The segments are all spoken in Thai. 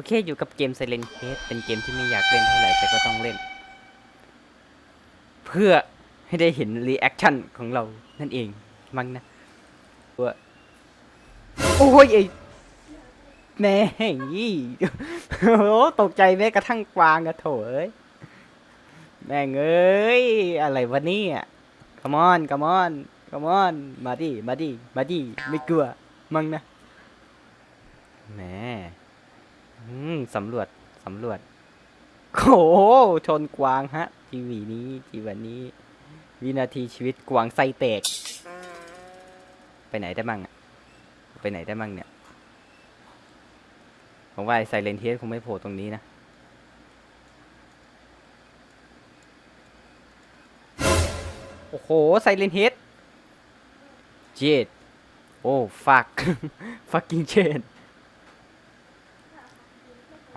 อเคอยู่กับเกม Silent Head เป็นเกมที่ไม่อยากเล่นเท่าไหร่แต่ก็ต้องเล่น เพื่อให้ได้เห็นรีแอคชั่นของเรานั่นเองมั้งนะว่าโอ้ยไอ้แม่งยี่โอ้ตกใจแม้กระทั่งกวางอะโถเอ้ยแม่งเอ้ยอะไรวะเนี่ย come on come on come on มาดิมาดิมาดิไม่กลัวมั้งนะแหมอืม สำรวจ สำรวจ โอ้โห ชนกวางฮะ ทีวีนี้ ทีวันนี้ วินาทีชีวิตกวางไส้แตก ไปไหนได้มั่งอะไปไหนได้มั่งเนี่ย ผมว่าไอไซเลนเทสคงไม่โผล่ตรงนี้นะ โอ้โห ไซเลนเฮดเจดโอ้ ฟัก ฟักกิ้งเชน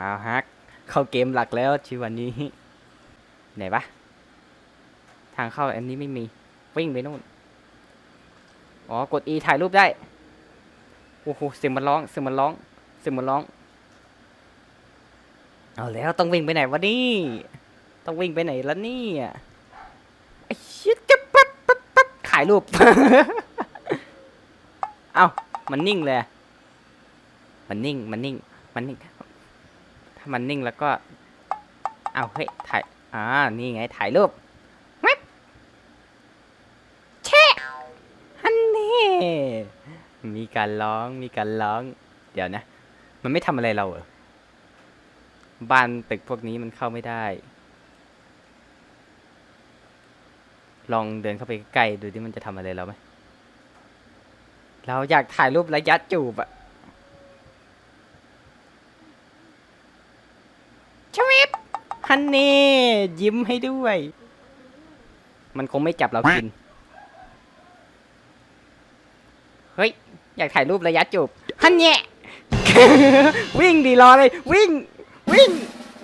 เอาฮัก เข้าเกมหลักแล้วชีวันนี้ ไหนวะ ทางเข้าอันนี้ไม่มี วิ่งไปนู่น อ๋อ กด E ถ่ายรูปได้ โอ้โห เสียงมันร้อง เสียงมันร้อง เสียงมันร้อง เอาแล้วต้องวิ่งไปไหนวะนี่ ต้องวิ่งไปไหนล้วเนี่ไอ้ชิจะปั๊บปั๊บปั๊บถ่ายรูป เอ้ามันนิ่งเลย มันนิ่ง มันนิ่ง มันนิ่ง ถ้ามันนิ่งแล้วก็ เอาเฮ้ยถ่าย อ่า นี่ไงถ่ายรูปแว๊บแช่ฮันนี่มีการร้องมีการร้อง เดี๋ยวนะ มันไม่ทำอะไรเราเหรอ บ้านตึกพวกนี้มันเข้าไม่ได้ ลองเดินเข้าไปใกล้ดูดิมันจะทำอะไรเราไหม เราอยากถ่ายรูประยะจูบอะชวิบ ฮันเน่ยิ้มให้ด้วย มันคงไม่จับเรากิน เฮ้ย อยากถ่ายรูประยะจูบฮันเน่วิ่งดีรอเลย วิ่ง วิ่ง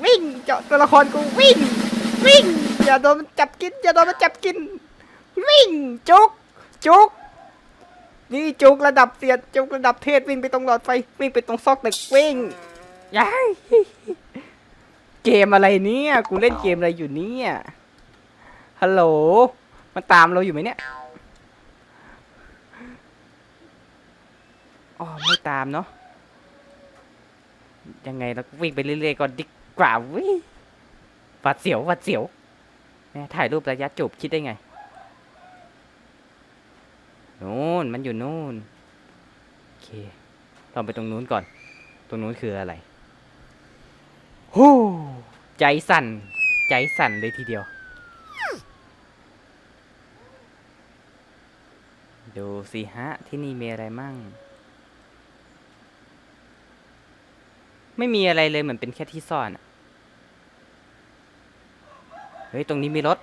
วิ่งเจาะตัวละครกูวิ่ง วิ่ง อย่าโดนมันจับกิน อย่าโดนมันจับกิน วิ่ง จุก จุกนี่จุกระดับเสียดจุกระดับเทศวิ่งไปตรงหลอดไฟวิ่งไปตรงซอกตึกวิ่งย้าย เกมอะไรเนี่ย กูเล่นเกมอะไรอยู่เนี่ย ฮัลโหล มันตามเราอยู่ไหมเนี่ย อ๋อ ไม่ตามเนาะ ยังไงเราวิ่งไปเรื่อยๆก่อนดีกว่าวิวัดเสียววัดเสียวแม่ถ่ายรูประยะจูบคิดได้ไง นู่น มันอยู่นู่น โอเค เราไปตรงนู้นก่อน ตรงนู้นคืออะไรฮู้ ใจสั่น ใจสั่นเลยทีเดียว ดูสิฮะ ที่นี่มีอะไรมั่ง ไม่มีอะไรเลยเหมือนเป็นแค่ที่ซ่อนเฮ้ย ตรงนี้มีรถ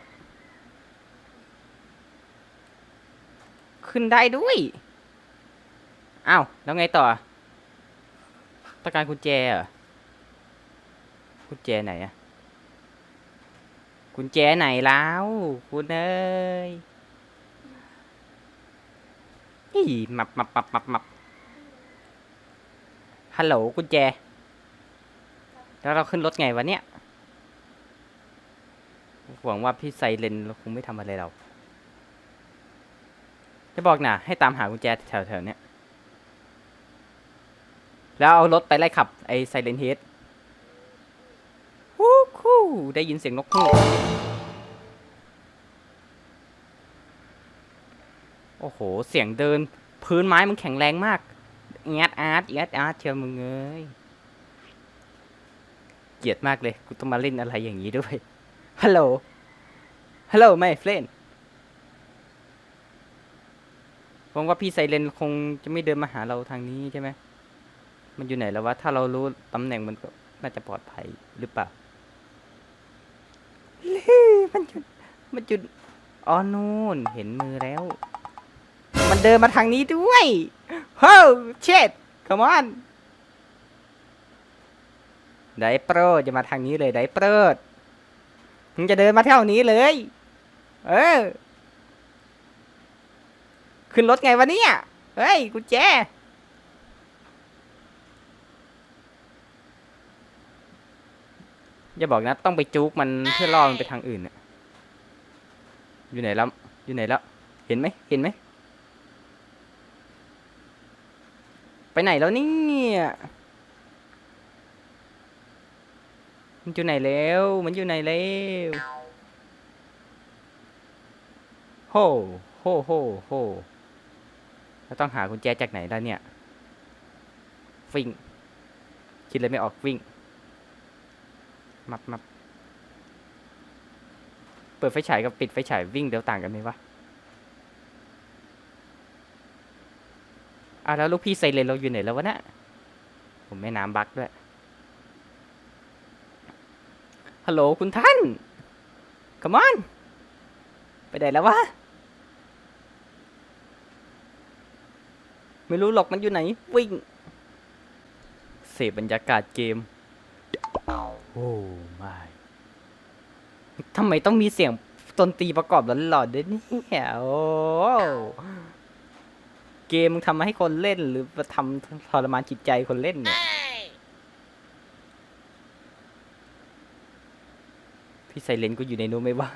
ขึ้นได้ด้วยอ้าวแล้วไงต่อต้องการกุญแจเหรอกุญแจไหนอะ กุญแจไหนแล้ว คุณเอ้ยอีมับมับมับมับมับฮัลโหลกุญแจ แล้วเราขึ้นรถไงวะเนี่ย หวังว่าพี่ไซเลนคงไม่ทำอะไรเรา จะบอกนะให้ตามหากุญแจแถวๆเนี้ยแล้วเอารถไปไล่ขับไอ้ไซเลนเฮด ได้ยินเสียงนกฮูกโอ้โห เสียงเดิน พื้นไม้มันแข็งแรงมากแอดอาร์ตแอดอาร์ตเชียวมึงเอ้ยเกลียดมากเลย กูต้องมาเล่นอะไรอย่างนี้ด้วย ฮัลโหล ฮัลโหลไม่เฟรนหวังว่าพี่ไซเรนคงจะไม่เดินมาหาเราทางนี้ใช่ไหม มันอยู่ไหนแล้ววะ ถ้าเรารู้ตำแหน่งมันก็น่าจะปลอดภัยหรือเปล่า มันจุด มันจุด อ๋อนู่น เห็นมือแล้ว มันเดินมาทางนี้ด้วย เฮ้ยเช็ด come on ไดโปรจะมาทางนี้เลยไดโปรดมึงจะเดินมาแถวนี้เลย เออ ขึ้นรถไงวะเนี่ย เฮ้ยกุญแจ อย่าบอกนะต้องไปจุกมันเพื่อล่อมันไปทางอื่นน่ะอยู่ไหนแล้วอยู่ไหนแล้ว เห็นไหมเห็นไหมไปไหนแล้วนี่มันอยู่ไหนแล้วมันอยู่ไหนแล้วโฮโฮโฮโฮเราต้องหากุญแจจากไหนแล้วเนี่ยวิ่งคิดเลยไม่ออกวิ่ง มับมับเปิดไฟฉายกับปิดไฟฉายวิ่งเดี๋ยวต่างกันไหมวะอะแล้วลูกพี่ไซเรนเราอยู่ไหนแล้ววะเนะผมแม่น้ำบักด้วย ฮัลโหลคุณท่าน come on ไปไหนแล้ววะ ไม่รู้หรอกมันอยู่ไหน วิ่ง เสพบรรยากาศเกม โอ้ไม่ทำไมต้องมีเสียงดนตรีประกอบหลอนๆด้วยเนี่ย โอ้ เกมมึงทำมาให้คนเล่นหรือมาทำทรมานจิตใจคนเล่นเนี่ย พี่ไซเลนก็อยู่ในนู้นไหมวะ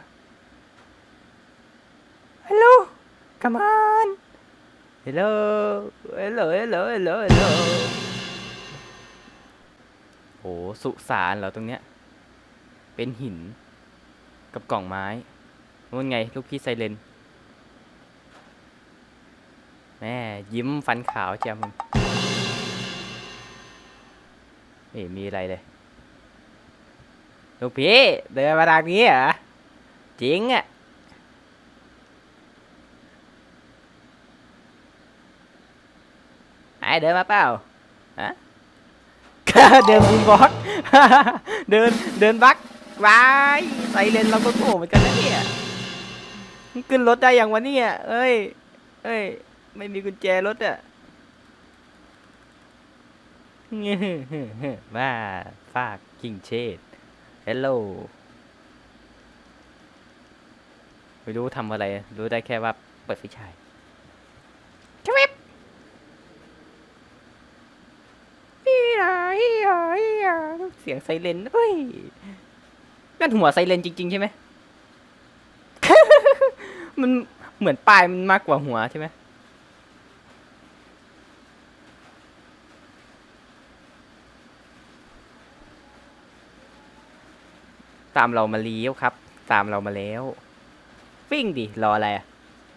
ฮัลโหล come on ฮัลโหลฮัล โหลฮัลโหสุสานเหรอตรงเนี้ย เป็นหิน กับกล่องไม้นู่นไง ลูกพี่ไซเลน แม่ยิ้มฟันขาวเจ้ามึงไม่มีอะไรเลย ลูกพี่ เดินมาทางนี้เหรอ จริงอะไอเดินมาเปล่า ฮะ เดินบุญบอกเดินเดินบักวายใส่เลนเราก็โง่เหมือนกันนะเนี่ยขึ้นรถได้อย่างวันนี้เอ้ย เอ้ย ไม่มีกุญแจรถอะว่าฟากกิงเชดฮัลโหลไม่รู้ทำอะไร รู้ได้แค่ว่าเปิดไฟฉายชวิบฮียาฮียาฮียา เสียงไซเรนเฮ้ยนั่นหัวไซเรนจริง ๆ ใช่ไหม มันเหมือนปลายมันมากกว่าหัวใช่ไหมตามเรามาเลี้ยวครับ ตามเรามาแล้ว วิ่งดิรออะไร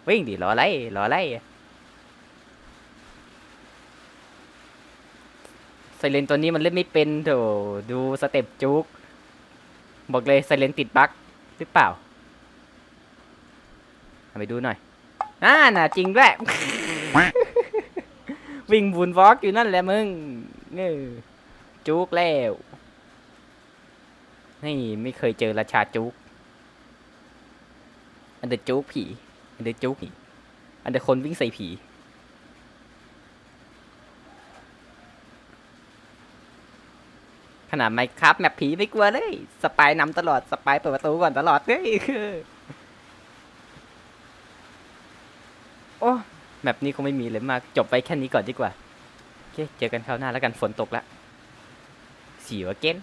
วิ่งดิรออะไรรออะไรอะไซ เลนตัวนี้มันเล่นไม่เป็นโถดูสเต็ปจุกบอกเลยไซเลนติดบั๊กหรือเปล่าไปดูหน่อยอ่าน่ะจริงด้วยวิ่งบูนวอล์กอยู่นั่นแหละมึงเออจุกแล้วนี่ไม่เคยเจอราชาจุกอันเดอร์จุกผี อันเดอร์จุกผีอันเดอร์คนวิ่งใส่ผี ขนาดไมค์ครับแมปผีไม่กลัวเลย สปายนำตลอด สปายเปิดประตูก่อนตลอดเลยคือโอ้แมปนี้คงไม่มีเลยมาก จบไปแค่นี้ก่อนดีกว่า โอเค เจอกันคราวหน้าแล้วกันฝนตกละสีวเกน